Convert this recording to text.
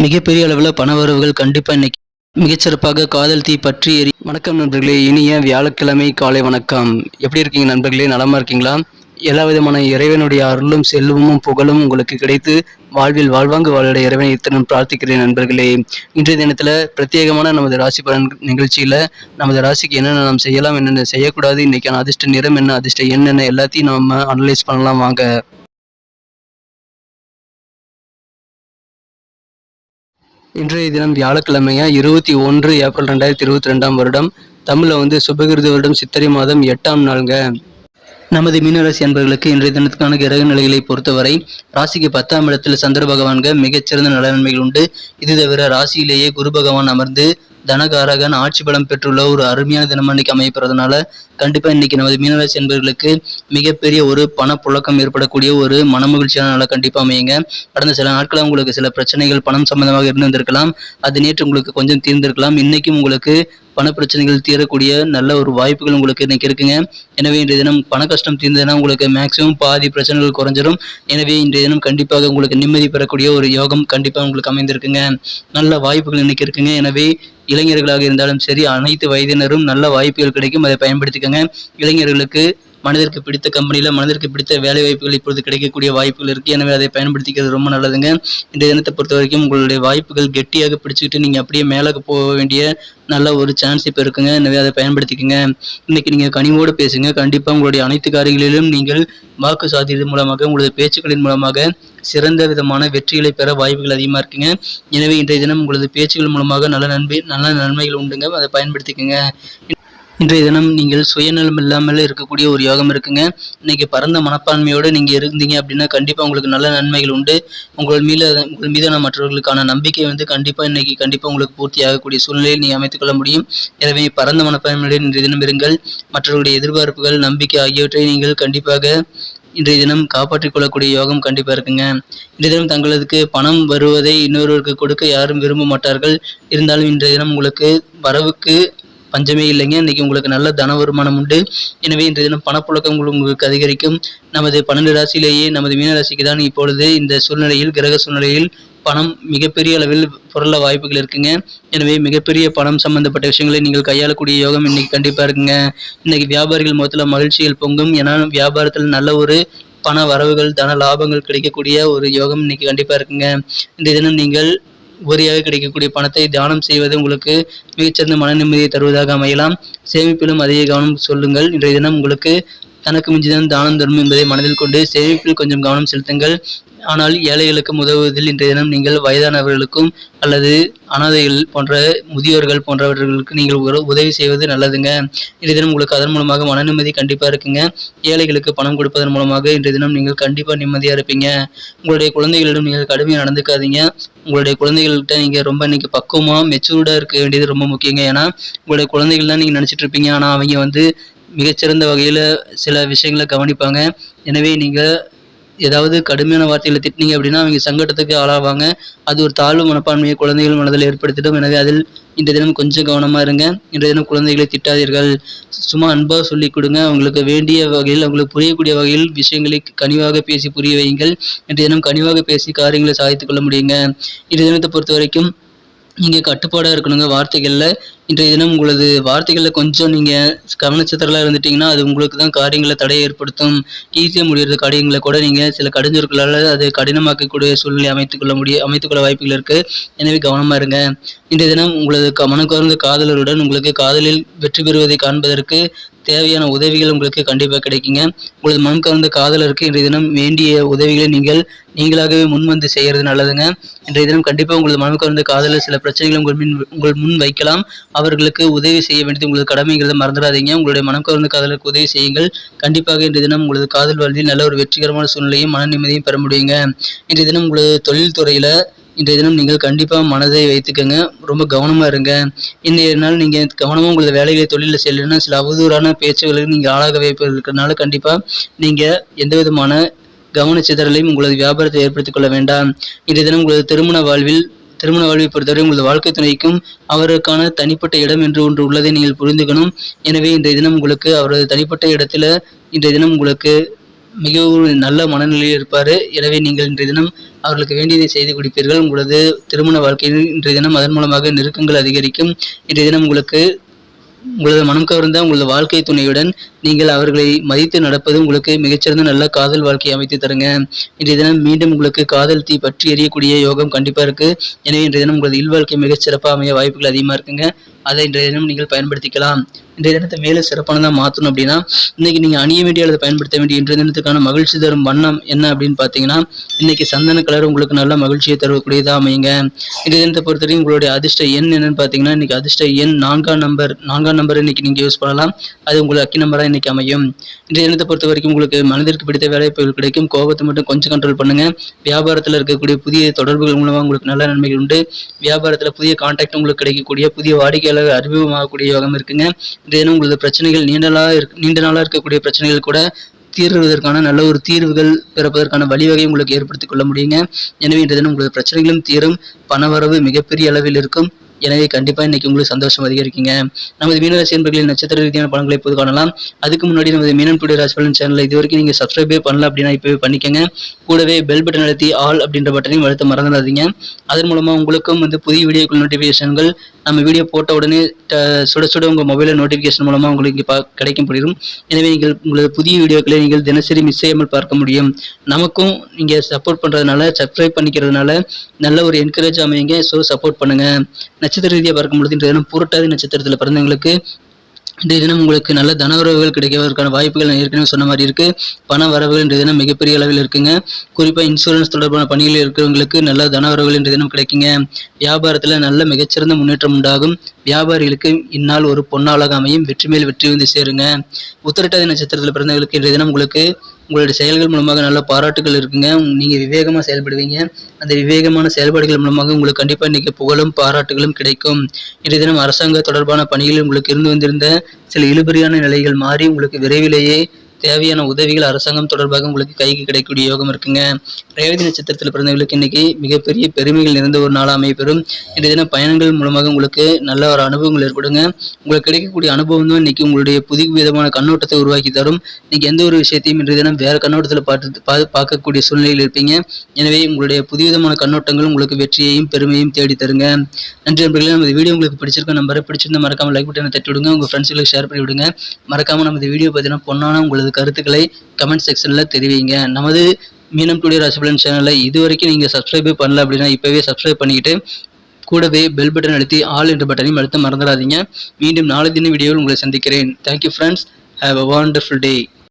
மிகப்பெரிய அளவில் பணவரவுகள் கண்டிப்பாக இன்னைக்கு மிகச்சிறப்பாக காதல் தீ பற்றி எரி வணக்கம் நண்பர்களே இனிய வியாழக்கிழமை காலை வணக்கம். எப்படி இருக்கீங்க நண்பர்களே நலமா இருக்கீங்களா? எல்லா விதமான இறைவனுடைய அருளும் செல்வமும் புகழும் உங்களுக்கு கிடைத்து வாழ்வில் வாழ்வாங்கு வாழிட இறைவனை இத்தனை பிரார்த்திக்கிறேன் நண்பர்களே. இன்றைய தினத்தில் பிரத்யேகமான நமது ராசி பலன் நிகழ்ச்சியில் நமது ராசிக்கு என்னென்ன நாம் செய்யலாம் என்னென்ன செய்யக்கூடாது இன்றைக்கான அதிர்ஷ்ட நிறம் என்ன அதிர்ஷ்ட என்னென்ன எல்லாத்தையும் நம்ம அனலைஸ் பண்ணலாம் வாங்க. இன்றைய தினம் வியாழக்கிழமையா இருபத்தி ஒன்று ஏப்ரல் ரெண்டாயிரத்தி இருபத்தி ரெண்டாம் வருடம் தமிழில் வந்து சுபகிருது வருடம் சித்திரை மாதம் எட்டாம் நாளுங்க. நமது மீனராசி அன்பர்களுக்கு இன்றைய தினத்துக்கான கிரக நிலைகளை பொறுத்தவரை ராசிக்கு பத்தாம் இடத்தில் சந்திர பகவான்க மிகச்சிறந்த நலன்மைகள் உண்டு. இது தவிர ராசியிலேயே குரு பகவான் அமர்ந்து தனகாரகன் ஆட்சி பலம் பெற்றுள்ள ஒரு அருமையான தினம் அன்னைக்கு அமையப்படுறதுனால கண்டிப்பா இன்னைக்கு நமது மீனராசி என்பவர்களுக்கு மிகப்பெரிய ஒரு பணப்புழக்கம் ஏற்படக்கூடிய ஒரு மனமகிழ்ச்சியான நாளாக கண்டிப்பா அமையுங்க. கடந்த சில நாட்களாக உங்களுக்கு சில பிரச்சனைகள் பணம் சம்பந்தமாக இருந்திருக்கலாம் அது நேற்று உங்களுக்கு கொஞ்சம் தீர்ந்திருக்கலாம். இன்னைக்கும் உங்களுக்கு பண பிரச்சனைகள் தீரக்கூடிய நல்ல ஒரு வாய்ப்புகள் உங்களுக்கு இன்னைக்கு இருக்குங்க. எனவே இன்றைய தினம் பண கஷ்டம் தீர்ந்ததுன்னா உங்களுக்கு மேக்சிமம் பாதி பிரச்சனைகள் குறைஞ்சிடும் எனவே இன்றைய தினம் கண்டிப்பாக உங்களுக்கு நிம்மதி பெறக்கூடிய ஒரு யோகம் கண்டிப்பாக உங்களுக்கு அமைந்திருக்குங்க. நல்ல வாய்ப்புகள் இன்னைக்கு இருக்குங்க. எனவே இளைஞர்களாக இருந்தாலும் சரி அனைத்து வயதினரும் நல்ல வாய்ப்புகள் கிடைக்கும். அதை பயன்படுத்திக்கோங்க. இளைஞர்களுக்கு மனதிற்கு பிடித்த கம்பெனியில் மனதிற்கு பிடித்த வேலை வாய்ப்புகள் இப்பொழுது கிடைக்கக்கூடிய வாய்ப்புகள் இருக்குது எனவே அதை பயன்படுத்திக்கிறது ரொம்ப நல்லதுங்க. இந்த தினத்தை பொறுத்த வரைக்கும் உங்களுடைய வாய்ப்புகள் கெட்டியாக பிடிச்சிக்கிட்டு நீங்கள் அப்படியே மேலே போக வேண்டிய நல்ல ஒரு சான்ஸ் இப்போ இருக்குங்க. எனவே அதை பயன்படுத்திக்கோங்க. இன்னைக்கு நீங்கள் கனிவோடு பேசுங்க. கண்டிப்பாக உங்களுடைய அனைத்து காரியங்களிலும் நீங்கள் வாக்கு சாதியது மூலமாக உங்களுடைய பேச்சுக்களின் மூலமாக சிறந்த விதமான வெற்றிகளை பெற வாய்ப்புகள் அதிகமாக இருக்குங்க. எனவே இன்றைய தினம் உங்களது பேச்சுகள் மூலமாக நல்ல நன்மை நல்ல நன்மைகள் உண்டுங்க. அதை பயன்படுத்திக்கோங்க. இன்றைய தினம் நீங்கள் சுயநலம் இல்லாமல் இருக்கக்கூடிய ஒரு யோகம் இருக்குங்க. இன்னைக்கு பரந்த மனப்பான்மையோடு நீங்கள் இருந்தீங்க அப்படின்னா கண்டிப்பாக உங்களுக்கு நல்ல நன்மைகள் உண்டு. உங்கள் மீது உங்கள் மீதான மற்றவர்களுக்கான நம்பிக்கை வந்து கண்டிப்பாக இன்னைக்கு கண்டிப்பாக உங்களுக்கு பூர்த்தி ஆகக்கூடிய சூழ்நிலையில் நீங்கள் அமைத்துக்கொள்ள முடியும். எனவே பரந்த மனப்பான்மையுடன் இன்றைய தினம் இருங்கள். மற்றவர்களுடைய எதிர்பார்ப்புகள் நம்பிக்கை ஆகியவற்றை நீங்கள் கண்டிப்பாக இன்றைய தினம் காப்பாற்றிக் கொள்ளக்கூடிய யோகம் கண்டிப்பாக இருக்குங்க. இன்றைய தினம் தங்களுக்கு பணம் வருவதை இன்னொருவருக்கு கொடுக்க யாரும் விரும்ப மாட்டார்கள். இருந்தாலும் இன்றைய தினம் உங்களுக்கு வரவுக்கு பஞ்சமே இல்லைங்க. இன்னைக்கு உங்களுக்கு நல்ல தன வருமானம் உண்டு. எனவே இன்றைய தினம் பணப்புழக்கம் உங்களுக்கு அதிகரிக்கும். நமது பன்னெண்டு ராசியிலேயே நமது மீன ராசிக்கு தான் இப்பொழுது இந்த சூழ்நிலையில் கிரக சூழ்நிலையில் பணம் மிகப்பெரிய அளவில் பொருள வாய்ப்புகள் இருக்குங்க. எனவே மிகப்பெரிய பணம் சம்பந்தப்பட்ட விஷயங்களை நீங்கள் கையாளக்கூடிய யோகம் இன்னைக்கு கண்டிப்பாக இருக்குங்க. இன்னைக்கு வியாபாரிகள் மொத்தத்தில் மகிழ்ச்சிகள் பொங்கும். ஏன்னா வியாபாரத்தில் நல்ல ஒரு பண வரவுகள் தன லாபங்கள் கிடைக்கக்கூடிய ஒரு யோகம் இன்னைக்கு கண்டிப்பாக இருக்குங்க. இந்த தினம் நீங்கள் உபரியாக கிடைக்கக்கூடிய பணத்தை தானம் செய்வது உங்களுக்கு மிகச்சிறந்த மன நிம்மதியை தருவதாக அமையலாம். சேமிப்பிலும் அதிக கவனம் சொல்லுங்கள். இன்றைய தினம் உங்களுக்கு தனக்கு மிஞ்சிதான் தானம் தரும் என்பதை மனதில் கொண்டு சேமிப்பில் கொஞ்சம் கவனம் செலுத்துங்கள். ஆனால் ஏழைகளுக்கும் உதவுவதில் இன்றைய தினம் நீங்கள் வயதானவர்களுக்கும் அல்லது அனாதைகள் போன்ற முதியோர்கள் போன்றவர்களுக்கு நீங்கள் உதவி செய்வது நல்லதுங்க. இன்றைய தினம் உங்களுக்கு அதன் மூலமாக மன நிம்மதி கண்டிப்பாக இருக்குங்க. ஏழைகளுக்கு பணம் கொடுப்பதன் மூலமாக இன்றைய தினம் நீங்கள் கண்டிப்பாக நிம்மதியாக இருப்பீங்க. உங்களுடைய குழந்தைகளிடம் நீங்கள் கடுமையாக நடந்துக்காதீங்க. உங்களுடைய குழந்தைகள்கிட்ட நீங்கள் ரொம்ப இன்னைக்கு பக்குவமாக மெச்சூர்டாக இருக்க வேண்டியது ரொம்ப முக்கியங்க. ஏன்னா உங்களுடைய குழந்தைகள் தான் நீங்கள் நினச்சிட்டு இருப்பீங்க. ஆனால் அவங்க வந்து மிகச்சிறந்த வகையில் சில விஷயங்களை கவனிப்பாங்க. எனவே நீங்கள் ஏதாவது கடுமையான வார்த்தைகளை திட்டினீங்க அப்படின்னா அவங்க சங்கடத்துக்கு ஆளாவாங்க. அது ஒரு தாழ்வு மனப்பான்மையை குழந்தைகள் மனதில் ஏற்படுத்திடும். எனவே அதில் இந்த தினம் கொஞ்சம் கவனமாக இருங்க. இன்றைய தினம் குழந்தைகளை திட்டாதீர்கள். சும்மா அன்பாக சொல்லி கொடுங்க. அவங்களுக்கு வேண்டிய வகையில் அவங்களுக்கு புரியக்கூடிய வகையில் விஷயங்களை கனிவாக பேசி புரிய வையுங்கள். இன்றைய தினம் கனிவாக பேசி காரியங்களை சாதித்துக் கொள்ள முடியுங்க. இன்றைய தினத்தை பொறுத்த வரைக்கும் நீங்கள் கட்டுப்பாடாக இருக்கணுங்க வார்த்தைகளில். இன்றைய தினம் உங்களது வார்த்தைகளில் கொஞ்சம் நீங்கள் கவனச்சித்திரலாக இருந்துட்டிங்கன்னா அது உங்களுக்கு தான் காரியங்களை தடை ஏற்படுத்தும். ஈஸியாக முடிகிற காரியங்களை கூட நீங்கள் சில கடிஞ்சொற்களால் அதை கடினமாக்கக்கூடிய சூழ்நிலை அமைத்துக்கொள்ள முடிய அமைத்துக்கொள்ள வாய்ப்புகள் இருக்குது எனவே கவனமாக இருங்க. இன்றைய தினம் உங்களது க மனக்கவர்ந்த காதலருடன் உங்களுக்கு காதலில் வெற்றி பெறுவதை காண்பதற்கு தேவையான உதவிகள் உங்களுக்கு கண்டிப்பாக கிடைக்குங்க. உங்களது மனம் கலந்த காதலருக்கு இன்றைய தினம் வேண்டிய உதவிகளை நீங்கள் நீங்களாகவே முன் வந்து செய்கிறது நல்லதுங்க. இன்றைய தினம் கண்டிப்பாக உங்களது மனம் கலந்த காதலர் சில பிரச்சனைகளை உங்கள் முன் உங்கள் முன் வைக்கலாம். அவர்களுக்கு உதவி செய்ய வேண்டியது உங்களது கடமைங்கிறத மறந்துடாதீங்க. உங்களுடைய மனம் கலந்த காதலருக்கு உதவி செய்யுங்கள். கண்டிப்பாக இன்றைய தினம் உங்களது காதல் வாழ்வில் நல்ல ஒரு வெற்றிகரமான சூழ்நிலையும் மன நிம்மதியும் பெற முடியுங்க. இன்றைய தினம் உங்களது தொழில் துறையில் இன்றைய தினம் நீங்கள் கண்டிப்பாக மனதை வைத்துக்கோங்க. ரொம்ப கவனமாக இருங்க. இன்றைய நாள் நீங்கள் கவனமாக உங்களது வேலைகளை தொழிலில் செல்லுன்னா சில அவதூறான பேச்சுகளுக்கு நீங்கள் ஆளாக வைப்பது இருக்கிறதுனால கண்டிப்பாக நீங்கள் எந்த விதமான கவனச்சிதறலையும் உங்களது வியாபாரத்தை ஏற்படுத்திக் கொள்ள வேண்டாம். இன்றைய தினம் உங்களது திருமண வாழ்வில் திருமண வாழ்வை பொறுத்தவரை உங்களது வாழ்க்கை துணைக்கும் அவருக்கான தனிப்பட்ட இடம் என்று ஒன்று உள்ளதை நீங்கள் புரிந்துக்கணும். எனவே இன்றைய தினம் உங்களுக்கு அவரது தனிப்பட்ட இடத்துல இன்றைய தினம் உங்களுக்கு மிகவும் நல்ல மனநிலையில் இருப்பார். எனவே நீங்கள் இன்றைய தினம் அவர்களுக்கு வேண்டியதை செய்து கொடுப்பீர்கள். உங்களது திருமண வாழ்க்கையில் இன்றைய தினம் அதன் மூலமாக நெருக்கங்கள் அதிகரிக்கும். இன்றைய தினம் உங்களுக்கு உங்களது மனம் கவர்ந்த உங்களது வாழ்க்கை துணையுடன் நீங்கள் அவர்களை மதித்து நடப்பது உங்களுக்கு மிகச்சிறந்த நல்ல காதல் வாழ்க்கையை அமைத்து தருங்க. இன்றைய தினம் மீண்டும் உங்களுக்கு காதல் தீ பற்றி எரியக்கூடிய யோகம் கண்டிப்பாக இருக்கு. எனவே இன்றைய தினம் உங்களது இல்வாழ்க்கை மிகச்சிறப்பாக அமைய வாய்ப்புகள் அதிகமாக இருக்குங்க. அதை இன்றைய தினம் நீங்கள் பயன்படுத்திக்கலாம். இன்றைய தினத்தை மேலும் சிறப்பானதாக மாற்றணும் அப்படின்னா இன்றைக்கி நீங்கள் அணிய வேண்டிய அல்லது பயன்படுத்த வேண்டிய இன்றைய தினத்துக்கான மகிழ்ச்சி தரும் வண்ணம் என்ன அப்படின்னு பார்த்தீங்கன்னா இன்றைக்கி சந்தன கலர் உங்களுக்கு நல்ல மகிழ்ச்சியை தரக்கூடியதாக அமையுங்க. இன்றைய தினத்தை பொறுத்தவரைக்கும் உங்களுடைய அதிர்ஷ்ட எண் என்னன்னு பார்த்தீங்கன்னா இன்றைக்கி அதிர்ஷ்ட எண் நான்காம் நம்பர் நான்காம் நம்பர் இன்றைக்கி நீங்கள் யூஸ் பண்ணலாம். அது உங்களுக்கு அக்கி நம்பராக இன்றைக்கி அமையும். இன்றைய தினத்தை பொறுத்த வரைக்கும் உங்களுக்கு மனதிற்கு பிடித்த வேலைவாய்ப்புகள் கிடைக்கும். கோபத்தை மட்டும் கொஞ்சம் கண்ட்ரோல் பண்ணுங்கள் வியாபாரத்தில் இருக்கக்கூடிய புதிய தொடர்புகள் மூலமாக உங்களுக்கு நல்ல நன்மைகள் உண்டு. வியாபாரத்தில் புதிய கான்டாக்ட் உங்களுக்கு கிடைக்கக்கூடிய புதிய வாடிக்கையாளர் அறிமுகமாகக்கூடிய யோகம் இருக்குங்க. தினம் உங்களது பிரச்சனைகள் நீண்ட நாளாக நீண்ட நாளாக இருக்கக்கூடிய பிரச்சனைகள் கூட தீர்வதற்கான நல்ல ஒரு தீர்வுகள் பிறப்பதற்கான வழிவகை உங்களுக்கு ஏற்படுத்தி கொள்ள முடியுங்க. எனவே இன்றைய தினம் உங்களது பிரச்சனைகளும் தீரும். பணவரவு மிகப்பெரிய அளவில் இருக்கும். எனவே கண்டிப்பாக இன்னைக்கு உங்களுக்கு சந்தோஷம் அதிகரிக்குங்க. நமது மீனராசி என்பர்களின் நட்சத்திர ரீதியான பலன்களை இப்போது காணலாம். அதுக்கு முன்னாடி நமது மீனம் டுடே ராசி பலன் சேனலை இது வரைக்கும் நீங்கள் சப்ஸ்கிரைபே பண்ணல அப்படின்னா இப்போவே பண்ணிக்கங்க. கூடவே பெல் பட்டன் அழுத்தி ஆல் அப்படின்ற பட்டனையும் அழுத்த மறந்துடாதீங்க. அதன் மூலமாக உங்களுக்கும் வந்து புதிய வீடியோக்கள் நோட்டிஃபிகேஷன்கள் நம்ம வீடியோ போட்ட உடனே சுட சுட உங்கள் மொபைலில் நோட்டிஃபிகேஷன் மூலமாக உங்களுக்கு பா கிடைக்கும் முடியும் எனவே நீங்கள் உங்களது புதிய வீடியோக்களை நீங்கள் தினசரி மிஸ் செய்யாமல் பார்க்க முடியும். நமக்கும் நீங்கள் சப்போர்ட் பண்ணுறதுனால சப்ஸ்கிரைப் பண்ணிக்கிறதுனால நல்ல ஒரு என்கரேஜ் அமையுங்க. ஸோ சப்போர்ட் பண்ணுங்கள் நட்சத்திர ரீதியாக பார்க்கும்பொழுது இன்றைய தினம் புரட்டாதி நட்சத்திரத்தில் பிறந்தவங்களுக்கு இன்றைய தினம் உங்களுக்கு நல்ல தன உறவுகள் கிடைக்கிறதுக்கான வாய்ப்புகள் நான் ஏற்கனவே சொன்ன மாதிரி இருக்கு. பண வரவுகள் இன்றைய தினம் மிகப்பெரிய அளவில் இருக்குங்க. குறிப்பாக இன்சூரன்ஸ் தொடர்பான பணிகளில் இருக்கிறவங்களுக்கு நல்ல தன உறவுகள் இன்றைய தினம் கிடைக்குங்க. வியாபாரத்தில் நல்ல மிகச்சிறந்த முன்னேற்றம் உண்டாகும். வியாபாரிகளுக்கு இந்நாள் ஒரு பொன்னாளாக அமையும். வெற்றி மேல் வெற்றி வந்து சேருங்க. உத்திரட்டாதி நட்சத்திரத்தில் பிறந்தவர்களுக்கு இன்றைய தினம் உங்களுக்கு உங்களுடைய செயல்கள் மூலமாக நல்ல பாராட்டுகள் இருக்குங்க. நீங்கள் விவேகமாக செயல்படுவீங்க. அந்த விவேகமான செயல்பாடுகள் மூலமாக உங்களுக்கு கண்டிப்பாக இன்றைக்கி புகழும் பாராட்டுகளும் கிடைக்கும். இன்றைய தினம் அரசாங்க தொடர்பான பணிகளில் உங்களுக்கு இருந்து வந்திருந்த சில இழுபறியான நிலைகள் மாறி உங்களுக்கு விரைவிலேயே தேவையான உதவிகள் அரசாங்கம் தொடர்பாக உங்களுக்கு கைக்கு கிடைக்கக்கூடிய யோகம் இருக்குங்க. ரேவதி நட்சத்திரத்தில் பிறந்தவர்களுக்கு இன்னைக்கு மிகப்பெரிய பெருமைகள் நிறைந்த ஒரு நாளாக அமைப்பெறும் இன்றைய தினம் பயணங்கள் மூலமாக உங்களுக்கு நல்ல ஒரு அனுபவங்கள் ஏற்படுங்க. உங்களுக்கு கிடைக்கக்கூடிய அனுபவம் தான் இன்னைக்கு உங்களுடைய புதிய விதமான கண்ணோட்டத்தை உருவாக்கி தரும். இன்னைக்கு எந்த ஒரு விஷயத்தையும் இன்றைய தினம் வேற கண்ணோட்டத்தில் பார்த்து பா பார்க்கக்கூடிய சூழ்நிலையில் இருப்பீங்க. எனவே உங்களுடைய புதிய விதமான கண்ணோட்டங்கள் உங்களுக்கு வெற்றியையும் பெருமையும் தேடி தருங்க. நன்றி நண்பர்களே நமது வீடியோ உங்களுக்கு பிடிச்சிருக்க நம்பரை பிடிச்சிருந்தா மறக்காம லைக் பட்டனை தட்டி விடுங்க உங்கள் ஃப்ரெண்ட்ஸுகளுக்கு ஷேர் பண்ணி விடுங்க மறக்காம நமது வீடியோ பார்த்தீங்கன்னா பொண்ணான உங்களது கருத்துக்களை கமெண்ட் செக்ஷனில் தெரிவிங்க. நமது மீனம் டுடே ராசிபலன் சேனலை இது வரைக்கும் நீங்கள் சப்ஸ்கிரைபே பண்ணல அப்படின்னா இப்போவே சப்ஸ்கிரைப் பண்ணிக்கிட்டு கூடவே பெல் பட்டன் அழுத்தி ஆல் என்ற பட்டனையும் அழுத்த மறந்துடாதீங்க. மீண்டும் நாளை தின வீடியோவில் உங்களை சந்திக்கிறேன். Thank you friends have a wonderful day